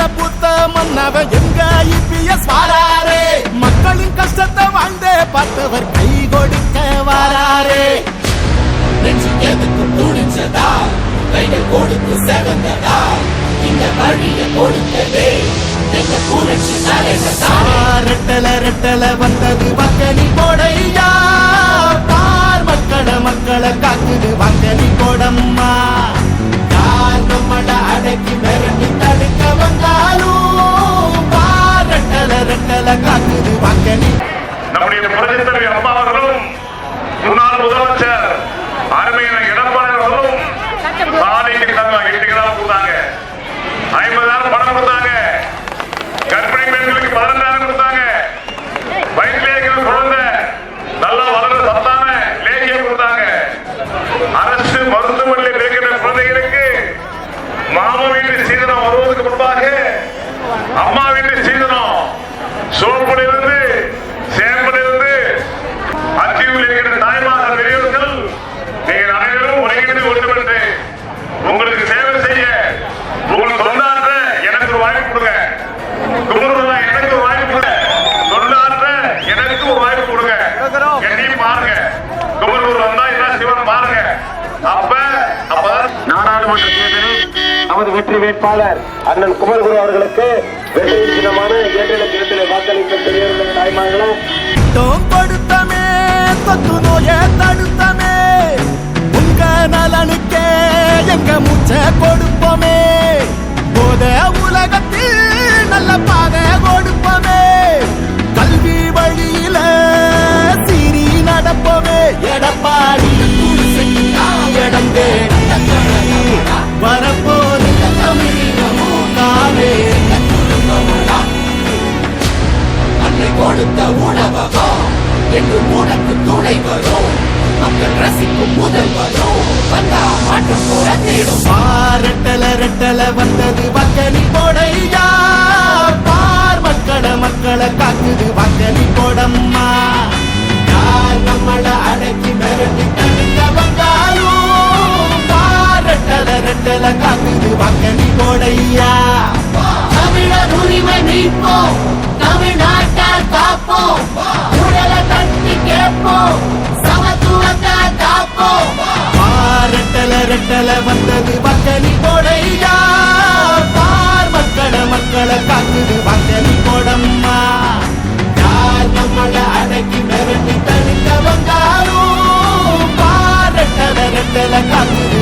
வீட்டுல புத்த மன்னவ எங்க இபிஎஸ் வாராரே? மக்களின் கஷ்டத்தை வாழ்ந்தே பார்த்தவர் கை கொடுக்க வாராரே. எதுக்கு துணிச்சதா கைகள் கொடுத்து செவந்ததா? இந்த வழியை கொடுத்ததே எங்க புரட்சி தலைவதா ரெட்டல ரெட்டல வந்தது. நம்முடைய புரட்சித் தலைவி அம்மா அவர்களும் முன்னாள் முதலமைச்சர் அருமையான எடப்பாடி அவர்களும் சாலைக்கு தங்க எட்டுக்கெல்லாம் கொடுத்தாங்க. ஐம்பதாயிரம் பணம் கொடுத்தாங்க. கர்ப்பிணி பெண்களுக்கு பதினெண்டாயிரம் கொடுத்தாங்க. வயிற்றிலே இருக்கிற குழந்தை நல்லா வளர்ந்த சத்தான லேகிய கொடுத்தாங்க. அரசு மருத்துவமனையில் இருக்கிற குழந்தைகளுக்கு மாமா வீட்டு சீதனம் வருவதற்கு முன்பாக அம்மா வீட்டு சீதனம் இருக்கிற தாய்மார்கள் பெரியவர்கள் நீங்கள் அனைவரும் ஒருங்கிணைந்து ஒன்றுபட்டு உங்களுக்கு சேவை செய்ய உங்களுக்கு தொண்டாற்ற எனக்கு ஒரு வாய்ப்பு கொடுங்க. எனக்கு ஒரு வாய்ப்பு கொடுங்க. தொண்டாற்ற எனக்கு ஒரு வாய்ப்பு கொடுங்க. என்னையும் பாருங்க. குமுறுவர் வந்தா என்ன சிவன் பாருங்க. அப்ப அப்பதான் நாடாளுமன்ற தேர்தலில் நமது வெற்றி வேட்பாளர் அண்ணன் குமரகுரு அவர்களுக்கு வெற்றி சின்னமான ஏற்றில கிணத்திலே வாக்களிக்க பெரியவர்களே தாய்மார்களே. தோம் கொடுத்தமே நோய தடுத்தமே? உங்க நலனுக்கே உணவகம் உனக்கு துணை வரும் மக்கள் ரசிக்கும் முதல் வரும் வந்தா மாற்றம் தேடும் பாரட்டல ரெட்டல வந்தது வக்கனி போடையா பார் மக்கள மக்களை காக்குது வக்கனி போடம்மா யார் நம்மள அடக்கி மிரட்டி தடுக்க வந்தாலும் பாரட்டல ரெட்டல காக்குது வக்கனி போடையா தமிழர் உரிமை மீட்போம் வந்தது வக்கணி போடையா பார் மக்களை மக்களை காக்குது வக்கணி போடம்மா யார் நம்மளை அடக்கி மிரட்டி தடுக்க வந்தாலும் பார் ரெட்டல ரெட்டல காக்குது